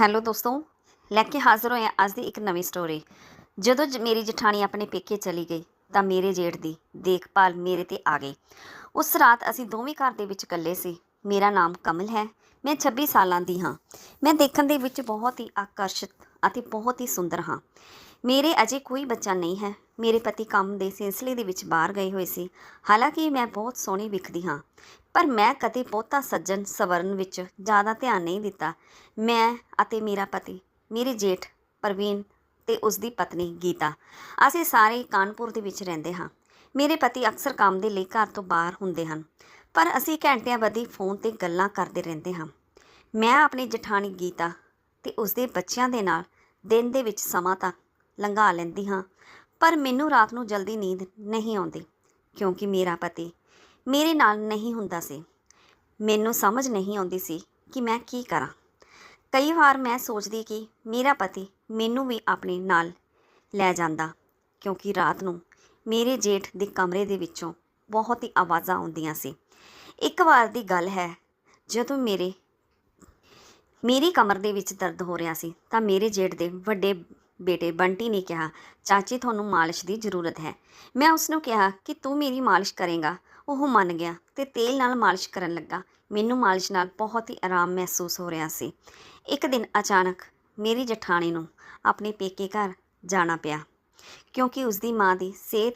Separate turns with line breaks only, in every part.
Hello ਦੋਸਤੋ, ਲੈ ਕੇ ਹਾਜ਼ਰ ਹੋਏ ਹਾਂ ਅੱਜ ਦੀ ਇੱਕ ਨਵੀਂ ਸਟੋਰੀ ਜਦੋਂ ਜ- ਮੇਰੀ ਜਠਾਣੀ ਆਪਣੇ ਪੇਕੇ ਚਲੀ ਗਈ, ਤਾਂ ਮੇਰੇ ਜੇਠ ਦੀ ਦੇਖਭਾਲ ਮੇਰੇ ਤੇ ਆ ਗਈ। ਉਸ ਰਾਤ ਅਸੀਂ ਦੋਵੇਂ ਘਰ ਦੇ ਵਿੱਚ ਇਕੱਲੇ ਸੀ। ਮੇਰਾ ਨਾਮ ਕਮਲ ਹੈ, ਮੈਂ 26 ਸਾਲਾਂ ਦੀ ਹਾਂ। ਮੈਂ ਦੇਖਣ ਦੇ ਵਿੱਚ ਬਹੁਤ ਹੀ ਆਕਰਸ਼ਿਤ ਅਤੇ ਬਹੁਤ ਹੀ ਸੁੰਦਰ ਹਾਂ। ਮੇਰੇ ਅਜੇ ਕੋਈ ਬੱਚਾ ਨਹੀਂ ਹੈ। ਮੇਰੇ ਪਤੀ ਕੰਮ ਦੇ ਸਿਲਸਿਲੇ ਦੇ ਵਿੱਚ ਬਾਹਰ ਗਏ ਹੋਏ ਸੀ। ਹਾਲਾਂਕਿ ਮੈਂ ਬਹੁਤ ਸੋਹਣੀ ਵਿਖਦੀ ਹਾਂ। ਪਰ ਮੈਂ ਕਦੇ ਬਹੁਤਾ ਸੱਜਣ ਸਵਰਨ ਵਿੱਚ ਜ਼ਿਆਦਾ ਧਿਆਨ ਨਹੀਂ ਦਿੱਤਾ। ਮੈਂ ਅਤੇ ਮੇਰਾ ਪਤੀ, ਮੇਰੇ ਜੇਠ ਪ੍ਰਵੀਨ ਤੇ ਉਸ ਦੀ ਪਤਨੀ ਗੀਤਾ, ਅਸੀਂ ਸਾਰੇ ਕਾਨਪੁਰ ਦੇ ਵਿੱਚ ਰਹਿੰਦੇ ਹਾਂ। ਮੇਰੇ ਪਤੀ ਅਕਸਰ ਕੰਮ ਦੇ ਲਈ ਘਰ ਤੋਂ ਬਾਹਰ ਹੁੰਦੇ ਹਨ, ਪਰ ਅਸੀਂ ਘੰਟਿਆਂ ਬੱਧੀ ਫੋਨ ਤੇ ਗੱਲਾਂ ਕਰਦੇ ਰਹਿੰਦੇ ਹਾਂ। ਮੈਂ ਆਪਣੀ ਜਠਾਣੀ ਗੀਤਾ ਤੇ ਉਸ ਦੇ ਬੱਚਿਆਂ ਦੇ ਨਾਲ ਦਿਨ ਦੇ ਵਿੱਚ ਸਮਾਂ ਤਾਂ ਲੰਘਾ ਲੈਂਦੀ ਹਾਂ, ਪਰ ਮੈਨੂੰ ਰਾਤ ਨੂੰ ਜਲਦੀ ਨੀਂਦ ਨਹੀਂ ਆਉਂਦੀ, ਕਿਉਂਕਿ ਮੇਰਾ ਪਤੀ ਮੇਰੇ ਨਾਲ ਨਹੀਂ ਹੁੰਦਾ ਸੀ। ਮੈਨੂੰ ਸਮਝ ਨਹੀਂ ਆਉਂਦੀ ਸੀ ਕਿ ਮੈਂ ਕੀ ਕਰਾਂ। ਕਈ ਵਾਰ ਮੈਂ ਸੋਚਦੀ ਕਿ ਮੇਰਾ ਪਤੀ ਮੈਨੂੰ ਵੀ ਆਪਣੇ ਨਾਲ ਲੈ ਜਾਂਦਾ, ਕਿਉਂਕਿ ਰਾਤ ਨੂੰ ਮੇਰੇ ਜੇਠ ਦੇ ਕਮਰੇ ਦੇ ਵਿੱਚੋਂ ਬਹੁਤ ਹੀ ਆਵਾਜ਼ਾਂ ਆਉਂਦੀਆਂ ਸੀ। ਇੱਕ ਵਾਰ ਦੀ ਗੱਲ ਹੈ, ਜਦੋਂ ਮੇਰੇ, ਮੇਰੀ ਕਮਰ ਦੇ ਵਿੱਚ ਦਰਦ ਹੋ ਰਿਹਾ ਸੀ, ਤਾਂ ਮੇਰੇ ਜੇਠ ਦੇ ਵੱਡੇ ਬੇਟੇ ਬੰਟੀ ਨੇ ਕਿਹਾ, ਚਾਚੀ, ਤੁਹਾਨੂੰ ਮਾਲਿਸ਼ ਦੀ ਜ਼ਰੂਰਤ ਹੈ। ਮੈਂ ਉਸ ਨੂੰ ਕਿਹਾ ਕਿ ਤੂੰ ਮੇਰੀ ਮਾਲਿਸ਼ ਕਰੇਗਾ। ਉਹ ਮੰਨ ਗਿਆ ਤੇ ਤੇਲ ਨਾਲ ਮਾਲਿਸ਼ ਕਰਨ ਲੱਗਾ। ਮੈਨੂੰ ਮਾਲਿਸ਼ ਨਾਲ ਬਹੁਤ ਹੀ ਆਰਾਮ ਮਹਿਸੂਸ ਹੋ ਰਿਹਾ ਸੀ। ਇੱਕ ਦਿਨ ਅਚਾਨਕ ਮੇਰੀ ਜਠਾਣੀ ਨੂੰ ਆਪਣੇ ਪੇਕੇ ਘਰ ਜਾਣਾ ਪਿਆ। ਕਿਉਂਕਿ ਉਸ ਦੀ ਮਾਂ ਦੀ ਸਿਹਤ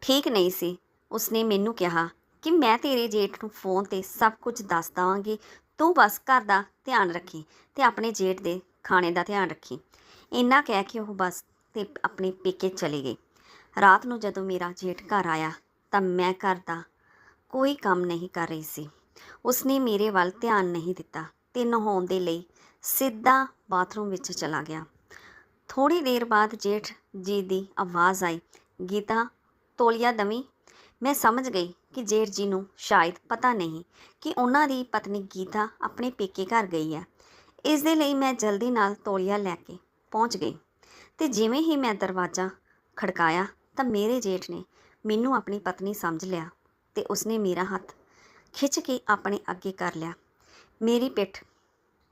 ਠੀਕ ਨਹੀਂ ਸੀ, ਉਸਨੇ ਮੈਨੂੰ ਕਿਹਾ ਕਿ ਮੈਂ ਤੇਰੇ ਜੇਠ ਨੂੰ ਫੋਨ ਤੇ ਸਭ ਕੁਝ ਦੱਸ ਦਵਾਂਗੀ। ਤੂੰ ਬਸ ਘਰ ਦਾ ਧਿਆਨ ਰੱਖੀ ਤੇ ਆਪਣੇ ਜੇਠ ਦੇ ਖਾਣੇ ਦਾ ਧਿਆਨ ਰੱਖੀ। ਇੰਨਾ ਕਹਿ ਕੇ ਉਹ ਬਸ ਤੇ ਆਪਣੇ ਪੇਕੇ ਚਲੀ ਗਈ। ਰਾਤ ਨੂੰ ਜਦੋਂ ਮੇਰਾ ਜੇਠ ਘਰ ਆਇਆ ਤਾਂ ਮੈਂ ਘਰ ਦਾ ਕੋਈ ਕੰਮ ਨਹੀਂ ਕਰ ਰਹੀ ਸੀ। ਉਸਨੇ ਮੇਰੇ ਵੱਲ ਧਿਆਨ ਨਹੀਂ ਦਿੱਤਾ ਤੇ ਨਹਾਉਣ ਦੇ ਲਈ ਸਿੱਧਾ ਬਾਥਰੂਮ ਵਿੱਚ ਚਲਾ ਗਿਆ। ਥੋੜੀ ਦੇਰ ਬਾਅਦ ਜੇਠ ਜੀ ਦੀ ਆਵਾਜ਼ ਆਈ, ਗੀਤਾ, ਤੋਲੀਆ ਦਵੀ? ਮੈਂ ਸਮਝ ਗਈ ਕਿ ਜੇਠ ਜੀ ਨੂੰ ਸ਼ਾਇਦ ਪਤਾ ਨਹੀਂ ਕਿ ਉਹਨਾਂ ਦੀ ਪਤਨੀ ਗੀਤਾ ਆਪਣੇ ਪੇਕੇ ਘਰ ਗਈ ਹੈ। ਇਸ ਦੇ ਲਈ ਮੈਂ ਜਲਦੀ ਨਾਲ ਤੋਲੀਆ ਲੈ ਕੇ ਪਹੁੰਚ ਗਈ ਤੇ ਜਿਵੇਂ ਹੀ ਮੈਂ ਦਰਵਾਜ਼ਾ ਖੜਕਾਇਆ ਤਾਂ ਮੇਰੇ ਜੇਠ ਨੇ ਮੈਨੂੰ ਆਪਣੀ ਪਤਨੀ ਸਮਝ ਲਿਆ ਤੇ ਉਸਨੇ ਮੇਰਾ ਹੱਥ ਖਿੱਚ ਕੇ ਆਪਣੇ ਅੱਗੇ ਕਰ ਲਿਆ। ਮੇਰੀ ਪਿੱਠ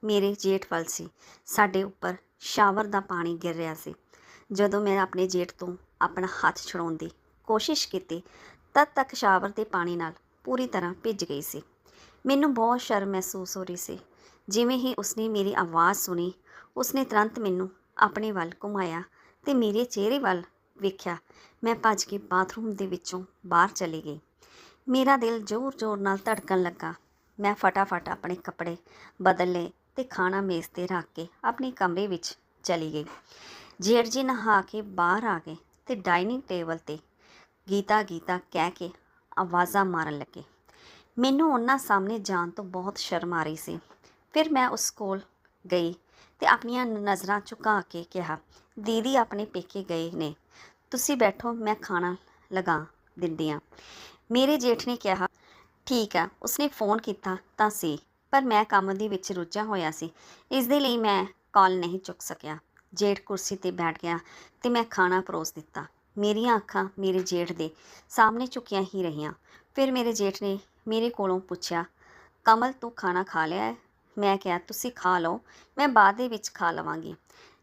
ਮੇਰੇ ਜੇਠ ਵੱਲ ਸੀ। ਸਾਡੇ ਉੱਪਰ ਸ਼ਾਵਰ ਦਾ ਪਾਣੀ ਗਿਰ ਰਿਹਾ ਸੀ। ਜਦੋਂ ਮੈਂ ਆਪਣੇ ਜੇਠ ਤੋਂ ਆਪਣਾ ਹੱਥ ਛੁਡਾਉਣ ਦੀ ਕੋਸ਼ਿਸ਼ ਕੀਤੀ, ਤਦ ਤੱਕ ਸ਼ਾਵਰ ਦੇ ਪਾਣੀ ਨਾਲ ਪੂਰੀ ਤਰ੍ਹਾਂ ਭਿੱਜ ਗਈ ਸੀ। ਮੈਨੂੰ ਬਹੁਤ ਸ਼ਰਮ ਮਹਿਸੂਸ ਹੋ ਰਹੀ ਸੀ। ਜਿਵੇਂ ਹੀ ਉਸਨੇ ਮੇਰੀ ਆਵਾਜ਼ ਸੁਣੀ, ਉਸਨੇ ਤੁਰੰਤ ਮੈਨੂੰ ਆਪਣੇ ਵੱਲ ਘੁਮਾਇਆ ਤੇ ਮੇਰੇ ਚਿਹਰੇ ਵੱਲ ਵੇਖਿਆ, ਮੈਂ ਭੱਜ ਕੇ ਬਾਥਰੂਮ ਦੇ ਵਿੱਚੋਂ ਬਾਹਰ ਚਲੀ ਗਈ। ਮੇਰਾ ਦਿਲ ਜ਼ੋਰ-ਜ਼ੋਰ ਨਾਲ ਧੜਕਣ ਲੱਗਾ। ਮੈਂ ਫਟਾਫਟ ਆਪਣੇ ਕੱਪੜੇ ਬਦਲ ਲਏ ਤੇ ਖਾਣਾ ਮੇਜ਼ ਤੇ ਰੱਖ ਕੇ ਆਪਣੇ ਕਮਰੇ ਵਿੱਚ ਚਲੀ ਗਈ। ਜੇਠ ਜੀ ਨਹਾ ਕੇ ਬਾਹਰ ਆ ਗਏ ਤੇ ਡਾਈਨਿੰਗ ਟੇਬਲ ਤੇ ਗੀਤਾ ਗੀਤਾ ਕਹਿ ਕੇ ਆਵਾਜ਼ਾਂ ਮਾਰਨ ਲੱਗੇ। ਮੈਨੂੰ ਉਹਨਾਂ ਸਾਹਮਣੇ ਜਾਣ ਤੋਂ ਬਹੁਤ ਸ਼ਰਮ ਆ ਰਹੀ ਸੀ। ਫਿਰ ਮੈਂ ਉਸ ਕੋਲ ਗਈ ਤੇ ਆਪਣੀਆਂ ਨਜ਼ਰਾਂ ਝੁਕਾ ਕੇ ਕਿਹਾ, ਦੀਦੀ ਆਪਣੇ ਪੇਕੇ ਗਏ ਨੇ। ਤੁਸੀਂ ਬੈਠੋ, ਮੈਂ ਖਾਣਾ ਲਗਾ ਦਿੰਦੀ ਹਾਂ ਮੇਰੇ ਜੇਠ ਨੇ ਕਿਹਾ, ਠੀਕ ਆ। ਉਸਨੇ ਫੋਨ ਕੀਤਾ ਤਾਂ ਸੀ, ਪਰ ਮੈਂ ਕੰਮ ਦੇ ਵਿੱਚ ਰੁੱਝਾ ਹੋਇਆ ਸੀ। ਇਸ ਦੇ ਲਈ ਮੈਂ ਕਾਲ ਨਹੀਂ ਚੁੱਕ ਸਕਿਆ। ਜੇਠ ਕੁਰਸੀ ਤੇ ਬੈਠ ਗਿਆ ਤੇ ਮੈਂ ਖਾਣਾ ਪਰੋਸ ਦਿੱਤਾ। ਮੇਰੀਆਂ ਅੱਖਾਂ ਮੇਰੇ ਜੇਠ ਦੇ ਸਾਹਮਣੇ ਝੁਕੀਆਂ ਹੀ ਰਹੀਆਂ। ਫਿਰ ਮੇਰੇ ਜੇਠ ਨੇ ਮੇਰੇ ਕੋਲੋਂ ਪੁੱਛਿਆ, ਕਮਲ, ਤੂੰ ਖਾਣਾ ਖਾ ਲਿਆ ਹੈ? ਮੈਂ ਕਿਹਾ, ਤੁਸੀਂ ਖਾ ਲਓ, ਮੈਂ ਬਾਅਦ ਦੇ ਵਿੱਚ ਖਾ ਲਵਾਂਗੀ।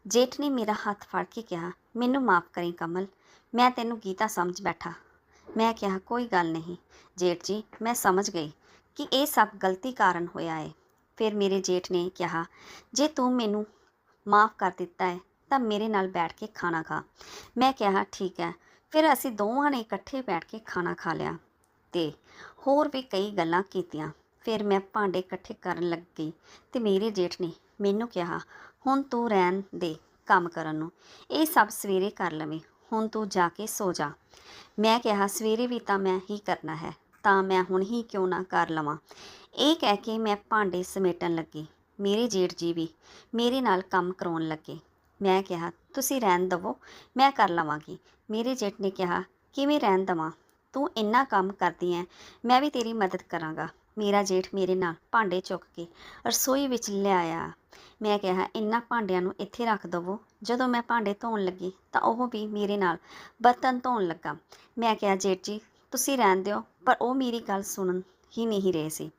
ਜੇਠ ਨੇ ਮੇਰਾ ਹੱਥ ਫੜ ਕੇ ਕਿਹਾ, ਮੈਨੂੰ ਮਾਫ ਕਰੀ ਕਮਲ ਮੈਂ ਤੈਨੂੰ ਗੀਤਾ ਸਮਝ ਬੈਠਾ? ਮੈਂ ਕਿਹਾ, ਕੋਈ ਗੱਲ ਨਹੀਂ। ਜੇਠ ਜੀ, ਮੈਂ ਸਮਝ ਗਈ ਕਿ ਇਹ ਸਭ ਗਲਤੀ ਕਾਰਨ ਹੋਇਆ ਹੈ ਫਿਰ ਮੇਰੇ ਜੇਠ ਨੇ ਕਿਹਾ, ਜੇ ਤੂੰ ਮੈਨੂੰ ਮਾਫ ਕਰ ਦਿੱਤਾ ਹੈ ਤਾਂ ਮੇਰੇ ਨਾਲ ਬੈਠ ਕੇ ਖਾਣਾ ਖਾ। ਮੈਂ ਕਿਹਾ, ਠੀਕ ਹੈ। ਫਿਰ ਅਸੀਂ ਦੋਵਾਂ ਨੇ ਇਕੱਠੇ ਬੈਠ ਕੇ ਖਾਣਾ ਖਾ ਲਿਆ ਤੇ ਹੋਰ ਵੀ ਕਈ ਗੱਲਾਂ ਕੀਤੀਆਂ। ਫਿਰ ਮੈਂ ਭਾਂਡੇ ਇਕੱਠੇ ਕਰਨ ਲੱਗ ਗਈ ਤੇ ਮੇਰੇ ਜੇਠ ਨੇ ਮੈਨੂੰ ਕਿਹਾ, ਹੁਣ ਤੂੰ ਰਹਿਣ ਦੇ ਕੰਮ ਕਰਨ ਨੂੰ। ਇਹ ਸਭ ਸਵੇਰੇ ਕਰ ਲਵੇਂ। ਹੁਣ ਤੂੰ ਜਾ ਕੇ ਸੋ ਜਾ। ਮੈਂ ਕਿਹਾ, ਸਵੇਰੇ ਵੀ ਤਾਂ ਮੈਂ ਹੀ ਕਰਨਾ ਹੈ, ਤਾਂ ਮੈਂ ਹੁਣ ਹੀ ਕਿਉਂ ਨਾ ਕਰ ਲਵਾਂ? ਇਹ ਕਹਿ ਕੇ ਮੈਂ ਭਾਂਡੇ ਸਮੇਟਣ ਲੱਗੀ। ਮੇਰੇ ਜੇਠ ਜੀ ਵੀ ਮੇਰੇ ਨਾਲ ਕੰਮ ਕਰਾਉਣ ਲੱਗੇ। ਮੈਂ ਕਿਹਾ, ਤੁਸੀਂ ਰਹਿਣ ਦਵੋ, ਮੈਂ ਕਰ ਲਵਾਂਗੀ। ਮੇਰੇ ਜੇਠ ਨੇ ਕਿਹਾ, ਕਿਵੇਂ ਰਹਿਣ ਦਵਾਂ? ਤੂੰ ਇੰਨਾ ਕੰਮ ਕਰਦੀ ਐ ਮੈਂ ਵੀ ਤੇਰੀ ਮਦਦ ਕਰਾਂਗਾ। ਮੇਰਾ ਜੇਠ ਮੇਰੇ ਨਾਲ ਭਾਂਡੇ ਚੁੱਕ ਕੇ ਰਸੋਈ ਵਿੱਚ ਲਿਆਇਆ ਮੈਂ ਕਿਹਾ ਇੰਨਾ ਭਾਂਡਿਆਂ ਨੂੰ ਇੱਥੇ ਰੱਖ ਦਵੋ। ਜਦੋਂ ਮੈਂ ਭਾਂਡੇ ਧੋਣ ਲੱਗੀ ਤਾਂ ਉਹ ਵੀ ਮੇਰੇ ਨਾਲ ਬਰਤਨ ਧੋਣ ਲੱਗਾ। ਮੈਂ ਕਿਹਾ, ਜੇਠ ਜੀ, ਤੁਸੀਂ ਰਹਿਣ ਦਿਓ, ਪਰ ਉਹ ਮੇਰੀ ਗੱਲ ਸੁਣਨ ਹੀ ਨਹੀਂ ਰਹੇ ਸੀ।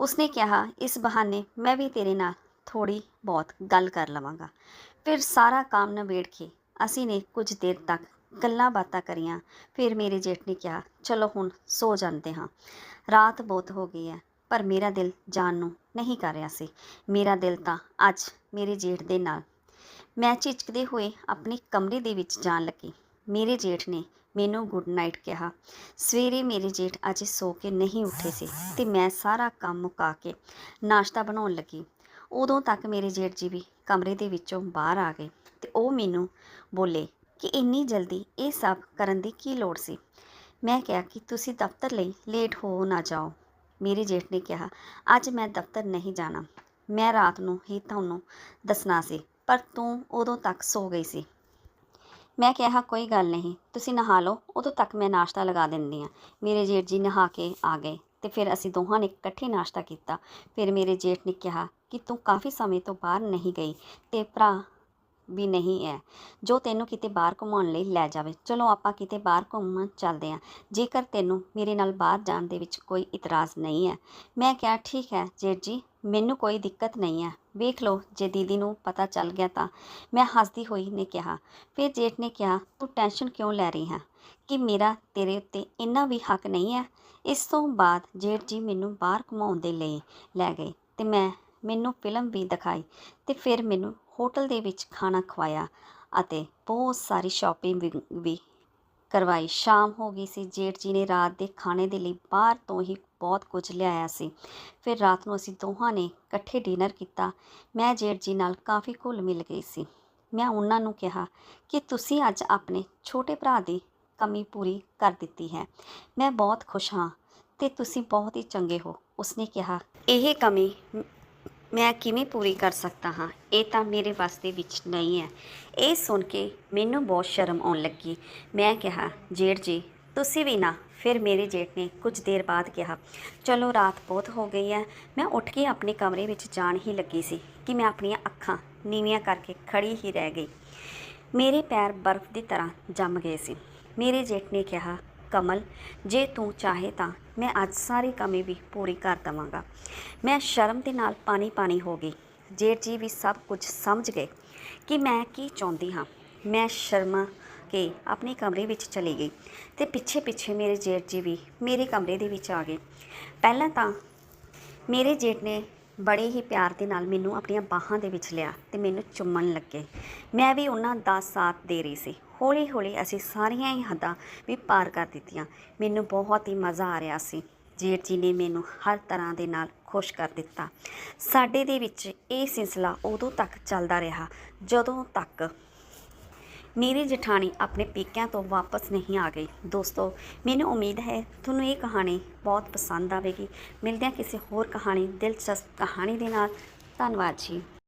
ਉਸਨੇ ਕਿਹਾ, ਇਸ ਬਹਾਨੇ ਮੈਂ ਵੀ ਤੇਰੇ ਨਾਲ ਥੋੜ੍ਹੀ ਬਹੁਤ ਗੱਲ ਕਰ ਲਵਾਂਗਾ। ਫਿਰ ਸਾਰਾ ਕੰਮ ਨਿਬੇੜ ਕੇ ਅਸੀਂ ਨੇ ਕੁਝ ਦੇਰ ਤੱਕ ਗੱਲਾਂ ਬਾਤਾਂ ਕਰੀਆਂ। ਫਿਰ ਮੇਰੇ ਜੇਠ ਨੇ ਕਿਹਾ, ਚਲੋ ਹੁਣ ਸੋ ਜਾਂਦੇ ਹਾਂ। ਰਾਤ ਬਹੁਤ ਹੋ ਗਈ ਹੈ, ਪਰ ਮੇਰਾ ਦਿਲ ਜਾਣ ਨੂੰ ਨਹੀਂ ਕਰ ਰਿਹਾ ਸੀ। ਮੇਰਾ ਦਿਲ ਤਾਂ ਅੱਜ ਮੇਰੇ ਜੇਠ ਦੇ ਨਾਲ। ਮੈਂ ਝਿਜਕਦੇ ਹੋਏ ਆਪਣੇ ਕਮਰੇ ਦੇ ਵਿੱਚ ਜਾਣ ਲੱਗੀ। ਮੇਰੇ ਜੇਠ ਨੇ ਮੈਨੂੰ ਗੁੱਡ ਨਾਈਟ ਕਿਹਾ। ਸਵੇਰੇ ਮੇਰੇ ਜੇਠ ਅਜੇ ਸੋ ਕੇ ਨਹੀਂ ਉੱਠੇ ਸੀ ਤੇ ਮੈਂ ਸਾਰਾ ਕੰਮ ਮੁਕਾ ਕੇ ਨਾਸ਼ਤਾ ਬਣਾਉਣ ਲੱਗੀ। ਉਦੋਂ ਤੱਕ ਮੇਰੇ ਜੇਠ ਜੀ ਵੀ ਕਮਰੇ ਦੇ ਵਿੱਚੋਂ ਬਾਹਰ ਆ ਗਏ ਤੇ ਉਹ ਮੈਨੂੰ ਬੋਲੇ ਕਿ ਇੰਨੀ ਜਲਦੀ ਇਹ ਸਭ ਕਰਨ ਦੀ ਕੀ ਲੋੜ ਸੀ? ਮੈਂ ਕਿਹਾ ਕਿ ਤੁਸੀਂ ਦਫ਼ਤਰ ਲਈ ਲੇਟ ਹੋ ਨਾ ਜਾਓ। ਮੇਰੇ ਜੇਠ ਨੇ ਕਿਹਾ, ਅੱਜ ਮੈਂ ਦਫ਼ਤਰ ਨਹੀਂ ਜਾਣਾ। ਮੈਂ ਰਾਤ ਨੂੰ ਹੀ ਤੁਹਾਨੂੰ ਦੱਸਣਾ ਸੀ, ਪਰ ਤੂੰ ਉਦੋਂ ਤੱਕ ਸੋ ਗਈ ਸੀ। ਮੈਂ ਕਿਹਾ ਕੋਈ ਗੱਲ ਨਹੀਂ। ਤੁਸੀਂ ਨਹਾ ਲਓ, ਉਦੋਂ ਤੱਕ ਮੈਂ ਨਾਸ਼ਤਾ ਲਗਾ ਦਿੰਦੀ ਹਾਂ। ਮੇਰੇ ਜੇਠ ਜੀ ਨਹਾ ਕੇ ਆ ਗਏ ਤੇ ਫਿਰ ਅਸੀਂ ਦੋਹਾਂ ਨੇ ਇਕੱਠੇ ਨਾਸ਼ਤਾ ਕੀਤਾ। ਫਿਰ ਮੇਰੇ ਜੇਠ ਨੇ ਕਿਹਾ ਕਿ ਤੂੰ ਕਾਫੀ ਸਮੇਂ ਤੋਂ ਬਾਹਰ ਨਹੀਂ ਗਈ ਤੇ ਭਰਾ ਵੀ ਨਹੀਂ ਹੈ। ਜੋ ਤੈਨੂੰ ਕਿਤੇ ਬਾਹਰ ਘੁਮਾਉਣ ਲਈ ਲੈ ਜਾਵੇ। ਚਲੋ ਆਪਾਂ ਕਿਤੇ ਬਾਹਰ ਘੁੰਮਣ ਚੱਲਦੇ ਹਾਂ। ਜੇਕਰ ਤੈਨੂੰ ਮੇਰੇ ਨਾਲ ਬਾਹਰ ਜਾਣ ਦੇ ਵਿੱਚ ਕੋਈ ਇਤਰਾਜ਼ ਨਹੀਂ ਹੈ। ਮੈਂ ਕਿਹਾ, ਠੀਕ ਹੈ ਜੇਠ ਜੀ, ਮੈਨੂੰ ਕੋਈ ਦਿੱਕਤ ਨਹੀਂ ਹੈ। ਵੇਖ ਲਓ, ਜੇ ਦੀਦੀ ਨੂੰ ਪਤਾ ਚੱਲ ਗਿਆ ਤਾਂ। ਮੈਂ ਹੱਸਦੀ ਹੋਈ ਨੇ ਕਿਹਾ। ਫਿਰ ਜੇਠ ਨੇ ਕਿਹਾ, ਤੂੰ ਟੈਨਸ਼ਨ ਕਿਉਂ ਲੈ ਰਹੀ ਹੈ? ਕਿ ਮੇਰਾ ਤੇਰੇ ਉੱਤੇ ਇੰਨਾ ਵੀ ਹੱਕ ਨਹੀਂ ਹੈ? ਇਸ ਤੋਂ ਬਾਅਦ ਜੇਠ ਜੀ ਮੈਨੂੰ ਬਾਹਰ ਘੁਮਾਉਣ ਦੇ ਲਈ ਲੈ ਗਏ ਤੇ ਮੈਂ, ਮੈਨੂੰ ਫਿਲਮ ਵੀ ਦਿਖਾਈ ਤੇ ਫਿਰ ਮੈਨੂੰ ਹੋਟਲ ਦੇ ਵਿੱਚ ਖਾਣਾ ਖਵਾਇਆ ਅਤੇ ਬਹੁਤ ਸਾਰੀ ਸ਼ਾਪਿੰਗ ਵੀ- ਵੀ ਕਰਵਾਈ। ਸ਼ਾਮ ਹੋ ਗਈ ਸੀ, ਜੇਠ ਜੀ ਨੇ ਰਾਤ ਦੇ ਖਾਣੇ ਦੇ ਲਈ ਬਾਹਰ ਤੋਂ ਹੀ ਬਹੁਤ ਕੁਝ ਲਿਆਇਆ ਸੀ। ਫਿਰ ਰਾਤ ਨੂੰ ਅਸੀਂ ਦੋਹਾਂ ਨੇ ਇਕੱਠੇ ਡਿਨਰ ਕੀਤਾ। ਮੈਂ, ਜੇਠ ਜੀ ਨਾਲ ਕਾਫੀ ਘੁਲ ਮਿਲ ਗਈ ਸੀ। ਮੈਂ ਉਹਨਾਂ ਨੂੰ ਕਿਹਾ ਕਿ ਤੁਸੀਂ ਅੱਜ ਆਪਣੇ ਛੋਟੇ ਭਰਾ ਦੀ ਕਮੀ ਪੂਰੀ ਕਰ ਦਿੱਤੀ ਹੈ। ਮੈਂ ਬਹੁਤ ਖੁਸ਼ ਹਾਂ ਤੇ ਤੁਸੀਂ ਬਹੁਤ ਹੀ ਚੰਗੇ ਹੋ। ਉਸਨੇ ਕਿਹਾ, ਇਹ ਕਮੀ ਮੈਂ ਕਿਵੇਂ ਪੂਰੀ ਕਰ ਸਕਦਾ ਹਾਂ? ਇਹ ਤਾਂ ਮੇਰੇ ਵੱਸ ਦੇ ਵਿੱਚ ਨਹੀਂ ਹੈ। ਇਹ ਸੁਣ ਕੇ ਮੈਨੂੰ ਬਹੁਤ ਸ਼ਰਮ ਆਉਣ ਲੱਗੀ। ਮੈਂ ਕਿਹਾ, ਜੇਠ ਜੀ, ਤੁਸੀਂ ਵੀ ਨਾ ਫਿਰ ਮੇਰੇ ਜੇਠ ਨੇ ਕੁਝ ਦੇਰ ਬਾਅਦ ਕਿਹਾ, ਚਲੋ ਰਾਤ ਬਹੁਤ ਹੋ ਗਈ ਹੈ। ਮੈਂ ਉੱਠ ਕੇ ਆਪਣੇ ਕਮਰੇ ਵਿੱਚ ਜਾਣ ਹੀ ਲੱਗੀ ਸੀ ਕਿ ਮੈਂ ਆਪਣੀਆਂ ਅੱਖਾਂ ਨੀਵੀਆਂ ਕਰਕੇ ਖੜੀ ਹੀ ਰਹਿ ਗਈ। ਮੇਰੇ ਪੈਰ ਬਰਫ਼ ਦੀ ਤਰ੍ਹਾਂ ਜੰਮ ਗਏ ਸੀ। ਮੇਰੇ ਜੇਠ ਨੇ ਕਿਹਾ ਕਮਲ, ਜੇ ਤੂੰ ਚਾਹੇ ਤਾਂ ਮੈਂ ਅੱਜ ਸਾਰੀ ਕਮੀ ਵੀ ਪੂਰੀ ਕਰ ਦਵਾਂਗਾ। ਮੈਂ ਸ਼ਰਮ ਦੇ ਨਾਲ ਪਾਣੀ ਪਾਣੀ ਹੋ ਗਈ। ਜੇਠ ਜੀ ਵੀ ਸਭ ਕੁਝ ਸਮਝ ਗਏ ਕਿ ਮੈਂ ਕੀ ਚਾਹੁੰਦੀ ਹਾਂ। ਮੈਂ ਸ਼ਰਮਾ ਕੇ ਆਪਣੇ ਕਮਰੇ ਵਿੱਚ ਚਲੀ ਗਈ ਤੇ ਪਿੱਛੇ ਪਿੱਛੇ ਮੇਰੇ ਜੇਠ ਜੀ ਵੀ ਮੇਰੇ ਕਮਰੇ ਦੇ ਵਿੱਚ ਆ ਗਏ। ਪਹਿਲਾਂ ਤਾਂ ਮੇਰੇ ਜੇਠ ਨੇ ਬੜੇ ਹੀ ਪਿਆਰ ਦੇ ਨਾਲ ਮੈਨੂੰ ਆਪਣੀਆਂ ਬਾਹਾਂ ਦੇ ਵਿੱਚ ਲਿਆ ਤੇ ਮੈਨੂੰ ਚੁੰਮਣ ਲੱਗੇ। ਮੈਂ ਵੀ ਉਹਨਾਂ ਦਾ ਸਾਥ ਦੇ ਰਹੀ ਸੀ। ਹੌਲੀ ਹੌਲੀ ਅਸੀਂ ਸਾਰੀਆਂ ਹੀ ਹੱਦਾਂ ਵੀ ਪਾਰ ਕਰ ਦਿੱਤੀਆਂ। ਮੈਨੂੰ ਬਹੁਤ ਹੀ ਮਜ਼ਾ ਆ ਰਿਹਾ ਸੀ। ਜੇਠ ਜੀ ਨੇ ਮੈਨੂੰ ਹਰ ਤਰ੍ਹਾਂ ਦੇ ਨਾਲ ਖੁਸ਼ ਕਰ ਦਿੱਤਾ। ਸਾਡੇ ਦੇ ਵਿੱਚ ਇਹ ਸਿਲਸਿਲਾ ਉਦੋਂ ਤੱਕ ਚੱਲਦਾ ਰਿਹਾ ਜਦੋਂ ਤੱਕ ਮੇਰੀ ਜਠਾਣੀ ਆਪਣੇ ਪੇਕਿਆਂ ਤੋਂ ਵਾਪਸ ਨਹੀਂ ਆ ਗਈ। ਦੋਸਤੋ, ਮੈਨੂੰ ਉਮੀਦ ਹੈ ਤੁਹਾਨੂੰ ਇਹ ਕਹਾਣੀ ਬਹੁਤ ਪਸੰਦ ਆਵੇਗੀ। ਮਿਲਦੇ ਹਾਂ ਕਿਸੇ ਹੋਰ ਕਹਾਣੀ, ਦਿਲਚਸਪ ਕਹਾਣੀ ਦੇ ਨਾਲ। ਧੰਨਵਾਦ ਜੀ।